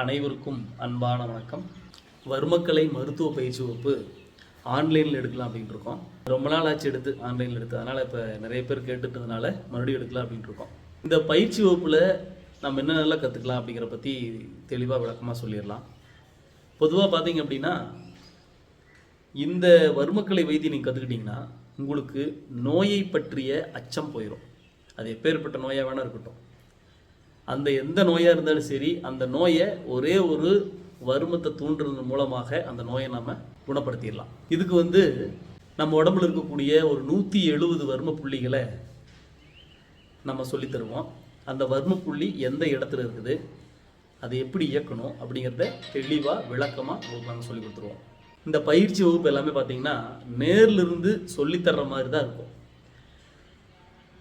அனைவருக்கும் அன்பான வணக்கம். வர்மக்கலை மருத்துவ பயிற்சி வகுப்பு ஆன்லைனில் எடுக்கலாம் அப்படின்ட்டு இருக்கோம். ரொம்ப நாள் ஆச்சு எடுத்து ஆன்லைனில் எடுத்து. அதனால் இப்போ நிறைய பேர் கேட்டுட்டதுனால மறுபடியும் எடுக்கலாம் அப்படின்ட்டு இருக்கோம். இந்த பயிற்சி வகுப்பில் நம்ம என்னென்னலாம் கற்றுக்கலாம் அப்படிங்கிற பற்றி தெளிவாக விளக்கமாக சொல்லிடலாம். பொதுவாக பார்த்தீங்க அப்படின்னா இந்த வர்மக்கலை வைத்தியம் நீங்கள் கற்றுக்கிட்டிங்கன்னா உங்களுக்கு நோயை பற்றிய அச்சம் போயிடும் அது எப்பேற்பட்ட நோயாக வேணா இருக்கட்டும். அந்த எந்த நோயாக இருந்தாலும் சரி அந்த நோயை ஒரே ஒரு வருமத்தை தூண்டுறது மூலமாக அந்த நோயை நம்ம குணப்படுத்திடலாம். இதுக்கு வந்து நம்ம உடம்புல இருக்கக்கூடிய ஒரு நூற்றி எழுபது வர்ம புள்ளிகளை நம்ம சொல்லித் தருவோம். அந்த வர்ம புள்ளி எந்த இடத்துல இருக்குது அதை எப்படி இயக்கணும் அப்படிங்கிறத தெளிவாக விளக்கமாக உங்களுக்கு நாங்கள் சொல்லி கொடுத்துருவோம். இந்த பயிற்சி வகுப்பு எல்லாமே பார்த்தீங்கன்னா நேர்லிருந்து சொல்லித்தர்ற மாதிரி தான் இருக்கும்.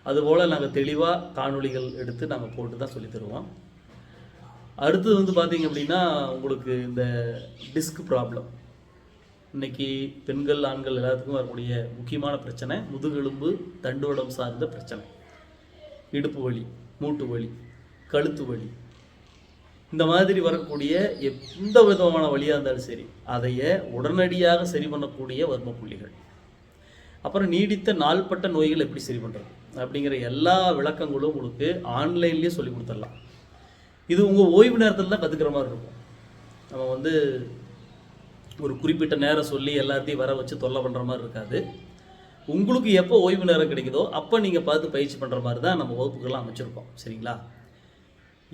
அதுபோல் நாங்கள் தெளிவாக காணொளிகள் எடுத்து நாங்கள் போட்டு தான் சொல்லித் தருவோம். அடுத்தது வந்து பார்த்தீங்க அப்படின்னா உங்களுக்கு இந்த டிஸ்க் ப்ராப்ளம் இன்னைக்கு பெண்கள் ஆண்கள் எல்லாத்துக்கும் வரக்கூடிய முக்கியமான பிரச்சனை முதுகெலும்பு தண்டுவடம் சார்ந்த பிரச்சனை. இடுப்பு வலி மூட்டு வலி கழுத்து வலி. இந்த மாதிரி வரக்கூடிய எந்த விதமான வழியாக இருந்தாலும் சரி அதைய உடனடியாக சரி பண்ணக்கூடிய வர்ம புள்ளிகள். அப்புறம் நீடித்த நாள்பட்ட நோய்கள் எப்படி சரி பண்ணுறது அப்படிங்கிற எல்லா விளக்கங்களும் உங்களுக்கு ஆன்லைன்லேயே சொல்லி கொடுத்துடலாம். இது உங்கள் ஓய்வு நேரத்தில் தான் கற்றுக்கிற மாதிரி இருக்கும். நம்ம வந்து ஒரு குறிப்பிட்ட நேரம் சொல்லி எல்லாத்தையும் வர வச்சு தொல்லை பண்ணுற மாதிரி இருக்காது. உங்களுக்கு எப்போ ஓய்வு நேரம் கிடைக்குதோ அப்போ நீங்கள் பார்த்து பயிற்சி பண்ணுற மாதிரி தான் நம்ம வகுப்புகள்லாம் அமைச்சிருக்கோம். சரிங்களா?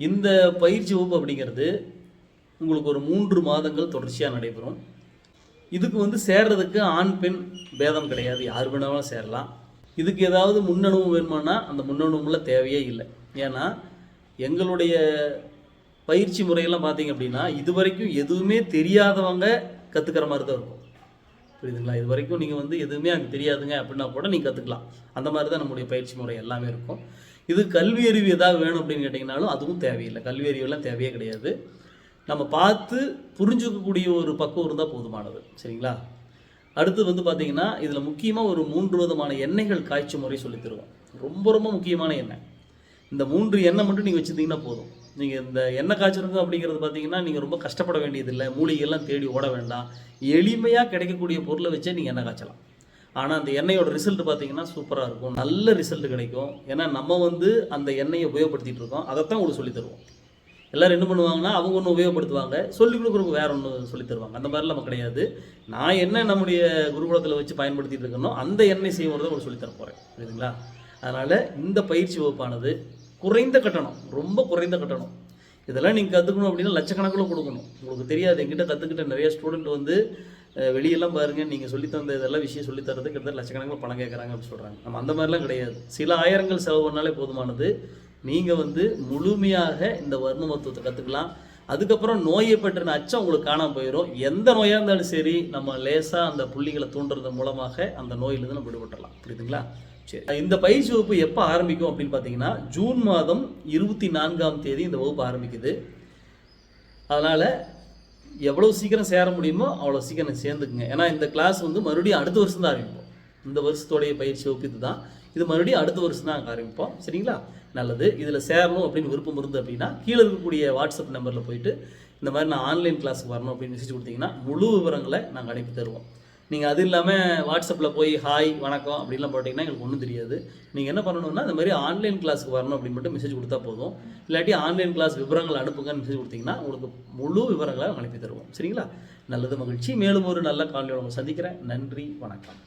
இந்த பயிற்சி வகுப்பு அப்படிங்கிறது உங்களுக்கு ஒரு மூன்று மாதங்கள் தொடர்ச்சியாக நடைபெறும். இதுக்கு வந்து சேர்றதுக்கு ஆண் பெண் பேதம் கிடையாது. யார் வேணாலும் சேரலாம். இதுக்கு ஏதாவது முன்னணுவும் வேணுமானா அந்த முன்னனுபவம்லாம் தேவையே இல்லை. ஏன்னா எங்களுடைய பயிற்சி முறையெல்லாம் பார்த்தீங்க அப்படின்னா இது வரைக்கும் எதுவுமே தெரியாதவங்க கற்றுக்கிற மாதிரி தான் இருக்கும். புரியுதுங்களா? இது வரைக்கும் நீங்கள் வந்து எதுவுமே அங்கே தெரியாதுங்க அப்படின்னா கூட நீங்கள் கற்றுக்கலாம் அந்த மாதிரி தான் நம்முடைய பயிற்சி முறை எல்லாமே இருக்கும். இது கல்வி அறிவு ஏதாவது வேணும் அப்படின்னு கேட்டிங்கனாலும் அதுவும் தேவையில்லை. கல்வி அறிவுலாம் தேவையே கிடையாது. நம்ம பார்த்து புரிஞ்சுக்கக்கூடிய ஒரு பக்குவம் இருந்தால் போதுமானது. சரிங்களா? அடுத்து வந்து பார்த்தீங்கன்னா இதில் முக்கியமாக ஒரு மூன்று விதமான எண்ணெய்கள் காய்ச்சி முறை சொல்லி தருவோம். ரொம்ப ரொம்ப முக்கியமான எண்ணெய். இந்த மூன்று எண்ணெய் மட்டும் நீங்கள் வச்சுருந்தீங்கன்னா போதும். நீங்கள் இந்த எண்ணெய் காய்ச்சலுங்க அப்படிங்கிறது பார்த்தீங்கன்னா நீங்கள் ரொம்ப கஷ்டப்பட வேண்டியதில்லை. மூலிகையெல்லாம் தேடி ஓட வேண்டாம். எளிமையாக கிடைக்கக்கூடிய பொருளை வச்சே நீங்கள் எண்ணெய் காய்ச்சலாம். ஆனால் அந்த எண்ணெயோட ரிசல்ட் பார்த்தீங்கன்னா சூப்பராக இருக்கும். நல்ல ரிசல்ட் கிடைக்கும். ஏன்னா நம்ம வந்து அந்த எண்ணெயை உபயோகப்படுத்திகிட்டு இருக்கோம். அதைத்தான் உங்களுக்கு சொல்லித் தருவோம். எல்லாரும் என்ன பண்ணுவாங்கன்னா அவங்க ஒன்று உபயோகப்படுத்துவாங்க. சொல்லிக் கொடுக்குறவங்க வேற ஒன்று சொல்லித் தருவாங்க. அந்த மாதிரிலாம் நம்ம கிடையாது. நான் என்ன நம்முடைய குருகுலத்தில் வச்சு பயன்படுத்திட்டு இருக்கேனோ அந்த எண்ணெய் செய்வதை உங்களுக்கு சொல்லித்தர போகிறேன் புரியுதுங்களா? அதனால் இந்த பயிற்சி வகுப்பானது குறைந்த கட்டணம் ரொம்ப குறைந்த கட்டணம். இதெல்லாம் நீங்கள் கற்றுக்கணும் அப்படின்னா லட்சக்கணக்கில் கொடுக்கணும். உங்களுக்கு தெரியாது. எங்கிட்ட கற்றுக்கிட்ட நிறைய ஸ்டூடெண்ட் வந்து வெளியெல்லாம் பாருங்கள் நீங்கள் சொல்லித் தந்த இதெல்லாம் விஷயம் சொல்லித்தரது கிட்டத்தட்ட லட்சக்கணக்கில் பணம் கேட்குறாங்க அப்படின்னு சொல்கிறாங்க நம்ம அந்த மாதிரிலாம் கிடையாது. சில ஆயிரங்கள் செலவு பண்ணாலே போதுமானது. நீங்கள் வந்து முழுமையாக இந்த வர்ணமத்துவத்தை கற்றுக்கலாம் அதுக்கப்புறம் நோயை பற்றின அச்சம் உங்களுக்கு காணாம போயிடும் எந்த நோயாக இருந்தாலும் சரி நம்ம லேசாக அந்த புள்ளிகளை தூண்டுறது மூலமாக அந்த நோயிலிருந்து நம்ம விடுபட்டுடலாம் புரியுதுங்களா? சரி. இந்த பயிற்சி வகுப்பு எப்போ ஆரம்பிக்கும் அப்படின்னு பார்த்தீங்கன்னா ஜூன் மாதம் இருபத்தி நான்காம் தேதி இந்த வகுப்பு ஆரம்பிக்குது. அதனால் எவ்வளோ சீக்கிரம் சேர முடியுமோ அவ்வளோ சீக்கிரம் சேர்ந்துக்குங்க. ஏன்னா இந்த கிளாஸ் வந்து மறுபடியும் அடுத்த வருஷம் தான் ஆரம்பிப்போம். இந்த வருஷத்தோடைய பயிற்சி வகுப்பு இதுதான். இது மறுபடியும் அடுத்த வருஷம் தான் ஆரம்பிப்போம். சரிங்களா? நல்லது. இதில் சேரணும் அப்படின்னு விருப்பம் இருந்து அப்படின்னா கீழே இருக்கக்கூடிய வாட்ஸ்அப் நம்பரில் போயிட்டு இந்த மாதிரி நான் ஆன்லைன் கிளாஸுக்கு வரணும் அப்படின்னு மெசேஜ் கொடுத்தீங்கன்னா முழு விவரங்களை நாங்கள் அனுப்பி தருவோம். நீங்கள் அது இல்லாமல் வாட்ஸ்அப்பில் போய் ஹாய் வணக்கம் அப்படின்லாம் போட்டிங்கன்னா எங்களுக்கு ஒன்றும் தெரியாது. நீங்கள் என்ன பண்ணணும்னா இந்த மாதிரி ஆன்லைன் கிளாஸுக்கு வரணும் அப்படின்னு மட்டும் மெசேஜ் கொடுத்தா போதும். இல்லாட்டி ஆன்லைன் கிளாஸ் விவரங்கள் அனுப்புங்கன்னு மெசேஜ் கொடுத்தீங்கன்னா உங்களுக்கு முழு விவரங்களை அனுப்பி தருவோம். சரிங்களா? நல்லது மகிழ்ச்சி. மேலும் ஒரு நல்ல காலையில் உங்களை சந்திக்கிறேன். நன்றி வணக்கம்.